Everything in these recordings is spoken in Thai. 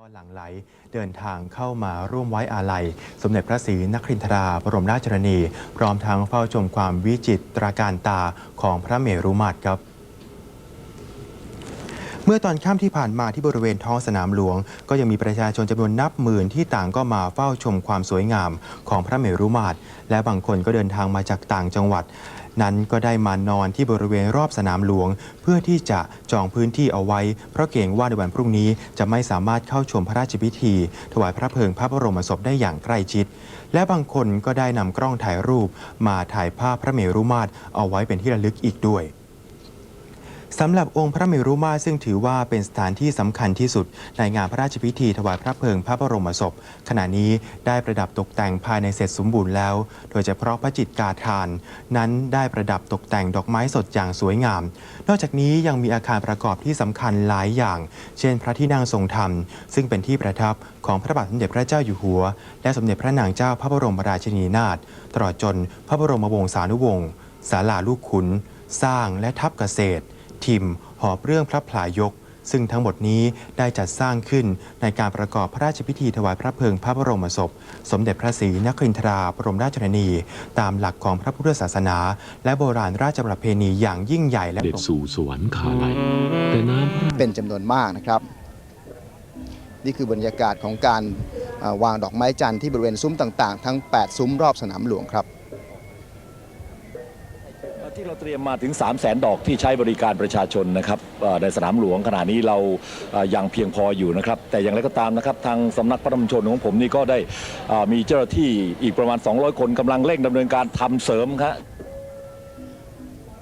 ก็หลั่งไหลเดินทางเข้ามาร่วมไว้อาลัย สมเด็จพระศรีนครินทราบรมราชชนนี พร้อมทั้งเฝ้าชมความวิจิตรการตาของพระเมรุมาตรครับ มื่อตอนค่ำที่ผ่านมาที่บริเวณท้องสนามหลวง ก็ยังมีประชาชนจำนวนนับหมื่นที่ต่างก็มาเฝ้าชมความสวยงามของพระเมรุมาตร และบางคนก็เดินทางมาจากต่างจังหวัด นั้นก็ได้มานอนที่บริเวณรอบสนามหลวง เพื่อที่จะจองพื้นที่เอาไว้ เพราะเกรงว่าในวันพรุ่งนี้จะไม่สามารถเข้าชมพระราชพิธี ถวายพระเพลิงพระบรมศพได้อย่างใกล้ชิด และบางคนก็ได้นำกล้องถ่ายรูป มาถ่ายภาพพระเมรุมาตรเอาไว้เป็นที่ระลึกอีกด้วย สำหรับองค์พระเมรุมาตรซึ่งถือว่าเป็นสถานที่สำคัญที่สุด ในงานพระราชพิธีถวายพระเพลิงพระบรมศพ ขณะนี้ได้ประดับตกแต่งภายในเสร็จสมบูรณ์แล้ว โดยเฉพาะพระจิตกาทาน นั้นได้ประดับตกแต่งดอกไม้สดอย่างสวยงาม นอกจากนี้ยังมีอาคารประกอบที่สำคัญหลายอย่าง เช่น พระที่นั่งทรงธรรม ซึ่งเป็นที่ประทับของพระบาทสมเด็จพระเจ้าอยู่หัว และสมเด็จพระนางเจ้าพระบรมราชินีนาถตลอดจนพระบรมวงศานุวงศ์ศาลาลูกขุน สร้างและทับเกษตร ทิม หอบเรื่องพระพลายก ซึ่งทั้งหมดนี้ได้จัดสร้างขึ้นในการประกอบพระราชพิธีถวายพระเพลิงพระบรมศพ สมเด็จพระศรีนครินทราบรมราชชนนี ตามหลักของพระพุทธศาสนา และโบราณราชประเพณีอย่างยิ่งใหญ่และเด็ดสู่สวรรค์คาลัยแต่น้ำพระเป็นจำนวนมากนะครับ นี่คือบรรยากาศของการเอ่อวางดอกไม้จันทร์ที่บริเวณซุ้มต่างๆ ทั้ง 8 ซุ้มรอบสนามหลวงครับ ที่เราเตรียมมาถึง 3 0 0แสนดอกที่ใช้บริการประชาชนนะครับในสนามหลวงขณะนี้เรายังเพียงพออยู่นะครับ แต่อย่างไรก็ตามนะครับ ทางสำนักพระธรรมชนของผมนี่ก็ได้มีเจ้าหน้าที่อีกประมาณ 200 คนกำลังเร่งดำเนินการทำเสริมครับ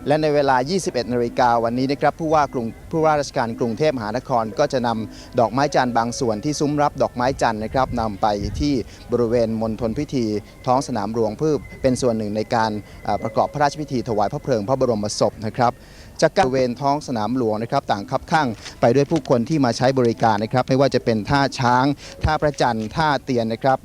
และในเวลา 21 นาฬิกาวันนี้นะครับผู้ว่ากรุงผู้ว่าราชการกรุงเทพมหานครก็จะนำดอกไม้จันทร์บางส่วนที่ซุ้มรับดอกไม้จันทร์นะครับนำไปที่บริเวณมณฑลพิธี ท้องสนามหลวงเพื่อเป็นส่วนหนึ่งในการประกอบพระราชพิธีถวายพระเพลิงพระบรมศพนะครับจากบริเวณท้องสนามหลวงนะครับ ต่างคับข้างไปด้วยผู้คนที่มาใช้บริการนะครับ ไม่ว่าจะเป็นท่าช้าง ท่าพระจันท่าเตียนนะครับ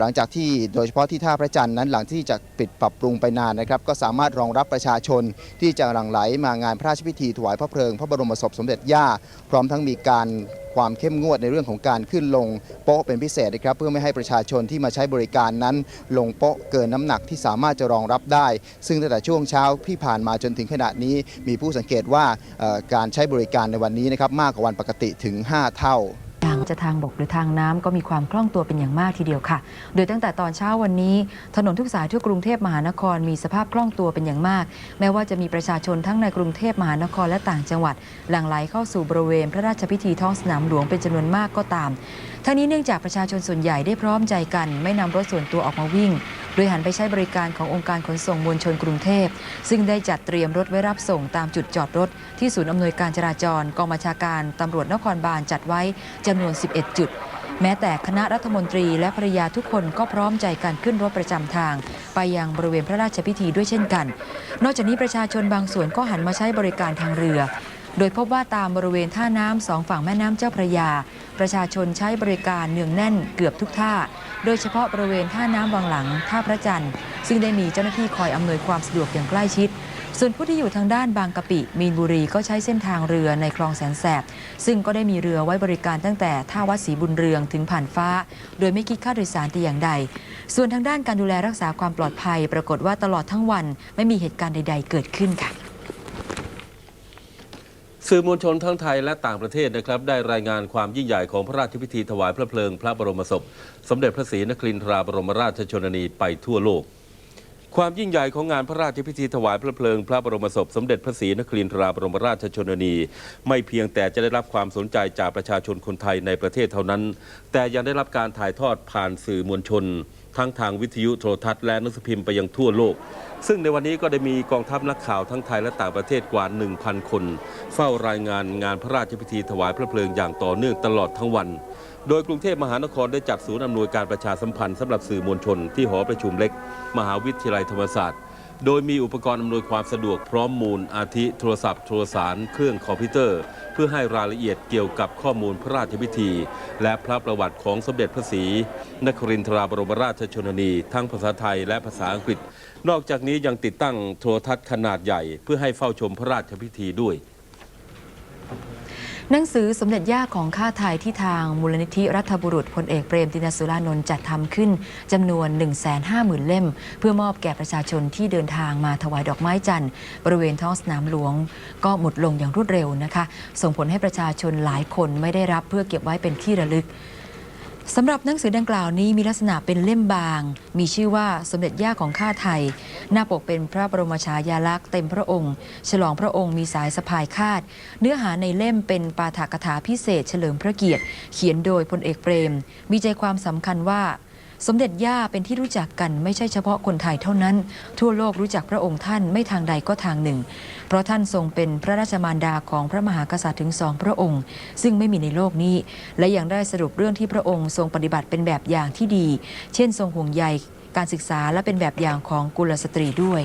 หลังจากที่โดยเฉพาะที่ท่าพระจันทร์นั้นหลังที่จะปิดปรับปรุงไปนานนะครับ ก็สามารถรองรับประชาชนที่จะหลั่งไหลมางานพระราชพิธีถวายพระเพลิง พระบรมศพสมเด็จย่า พร้อมทั้งมีการความเข้มงวดในเรื่องของการขึ้นลงโป๊ะเป็นพิเศษนะครับเพื่อไม่ให้ประชาชนที่มาใช้บริการนั้น ลงโป๊ะเกินน้ำหนักที่สามารถจะรองรับได้ ซึ่งตั้งแต่ช่วงเช้าที่ผ่านมาจนถึงขณะนี้ มีผู้สังเกตว่าการใช้บริการในวันนี้นะครับมากกว่าวันปกติถึง 5 เท่า จะทางบกหรือทางน้ำก็มีความคล่องตัวเป็นอย่างมากทีเดียวค่ะ โดยตั้งแต่ตอนเช้าวันนี้ ถนนทุกสายทั่วกรุงเทพมหานครมีสภาพคล่องตัวเป็นอย่างมาก แม้ว่าจะมีประชาชนทั้งในกรุงเทพมหานครและต่างจังหวัด หลั่งไหลเข้าสู่บริเวณพระราชพิธีท้องสนามหลวงเป็นจำนวนมากก็ตามทั้งนี้เนื่องจากประชาชนส่วนใหญ่ได้พร้อมใจกัน ไม่นำรถส่วนตัวออกมาวิ่ง โดยหันไปใช้บริการขององค์การขนส่งมวลชนกรุงเทพ ซึ่งได้จัดเตรียมรถไว้รับส่งตามจุดจอดรถ ที่ศูนย์อำนวยการจราจรกองบัญชาการตำรวจนครบาลจัดไว้จำนวน 11 จุด แม้แต่คณะรัฐมนตรีและภรยาทุกคนก็พร้อมใจกันขึ้นรถประจำทาง ไปยังบริเวณพระราชพิธีด้วยเช่นกัน นอกจากนี้ประชาชนบางส่วนก็หันมาใช้บริการทางเรือ โดยพบว่าตามบริเวณท่าน้ำสองฝั่งแม่น้ำเจ้าพระยา ประชาชนใช้บริการเนืองแน่นเกือบทุกท่า โดยเฉพาะบริเวณท่าน้ำวังหลัง ท่าพระจันทร์ ซึ่งได้มีเจ้าหน้าที่คอยอำนวยความสะดวกอย่างใกล้ชิด ส่วนผู้ที่อยู่ทางด้านบางกะปิ มีนบุรีก็ใช้เส้นทางเรือในคลองแสนแสบ ซึ่งก็ได้มีเรือไว้บริการตั้งแต่ท่าวัดศรีบุญเรืองถึงผ่านฟ้า โดยไม่คิดค่าโดยสารแต่อย่างใด ส่วนทางด้านการดูแลรักษาความปลอดภัย ปรากฏว่าตลอดทั้งวันไม่มีเหตุการณ์ใด ๆ เกิดขึ้นค่ะ สื่อมวลชนทั้งไทยและต่างประเทศนะครับ ได้รายงานความยิ่งใหญ่ของพระราชพิธีถวายพระเพลิงพระบรมศพ สมเด็จพระศรีนครินทราบรมราชชนนีไปทั่วโลก ความยิ่งใหญ่ของงานพระราชพิธีถวายพระเพลิงพระบรมศพ สมเด็จพระศรีนครินทราบรมราชชนนี ไม่เพียงแต่จะได้รับความสนใจจากประชาชนคนไทยในประเทศเท่านั้น แต่ยังได้รับการถ่ายทอดผ่านสื่อมวลชน ทั้งทางวิทยุโทรทัศน์และนักสือพิมพ์ไปยังทั่วโลก ซึ่งในวันนี้ก็ได้มีกองทัพนักข่าวทั้งไทยและต่างประเทศกว่า 1,000 คน เฝ้ารายงานงานพระราชพิธีถวายพระเพลิงอย่างต่อเนื่องตลอดทั้งวัน โดยกรุงเทพมหานครได้จัดศูนย์อำนวยการประชาสัมพันธ์สำหรับสื่อมวลชนที่หอประชุมเล็ก มหาวิทยาลัยธรรมศาสตร์ โดยมีอุปกรณ์อำนวยความสะดวกพร้อมมูลอาทิโทรศัพท์โทรสาร เครื่องคอมพิวเตอร์ เพื่อให้รายละเอียดเกี่ยวกับข้อมูลพระราชพิธี และพระประวัติของสมเด็จพระศรีนครินทราบรมราชชนนี ทั้งภาษาไทยและภาษาอังกฤษ นอกจากนี้ยังติดตั้งโทรทัศน์ขนาดใหญ่ เพื่อให้เฝ้าชมพระราชพิธีด้วย หนังสือสมเด็จย่าของข้าไทยที่ทางมูลนิธิรัฐบุรุษพลเอกเปรมตินสุรานนท์จัดทำขึ้นจำนวน 150,000 เล่ม เพื่อมอบแก่ประชาชนที่เดินทางมาถวายดอกไม้จันทร์บริเวณท้องสนามหลวง ก็หมดลงอย่างรวดเร็วนะคะ ส่งผลให้ประชาชนหลายคนไม่ได้รับเพื่อเก็บไว้เป็นที่ระลึก สำหรับหนังสือดังกล่าวนี้มีลักษณะเป็นเล่มบาง มีชื่อว่าสมเด็จย่าของข้าไทย หน้าปกเป็นพระบรมฉายาลักษณ์เต็มพระองค์ ฉลองพระองค์มีสายสะพายคาด เนื้อหาในเล่มเป็นปาฐกถาพิเศษเฉลิมพระเกียรติ เขียนโดยพลเอกเปรม มีใจความสำคัญว่า สมเด็จย่าเป็นที่รู้จักกันไม่ใช่เฉพาะคนไทยเท่านั้น ทั่วโลกรู้จักพระองค์ท่านไม่ทางใดก็ทางหนึ่ง เพราะท่านทรงเป็นพระราชมารดาของพระมหากษัตริย์ถึงสองพระองค์ ซึ่งไม่มีในโลกนี้ และยังได้สรุปเรื่องที่พระองค์ทรงปฏิบัติเป็นแบบอย่างที่ดี เช่น ทรงห่วงใยการศึกษาและเป็นแบบอย่างของกุลสตรีด้วย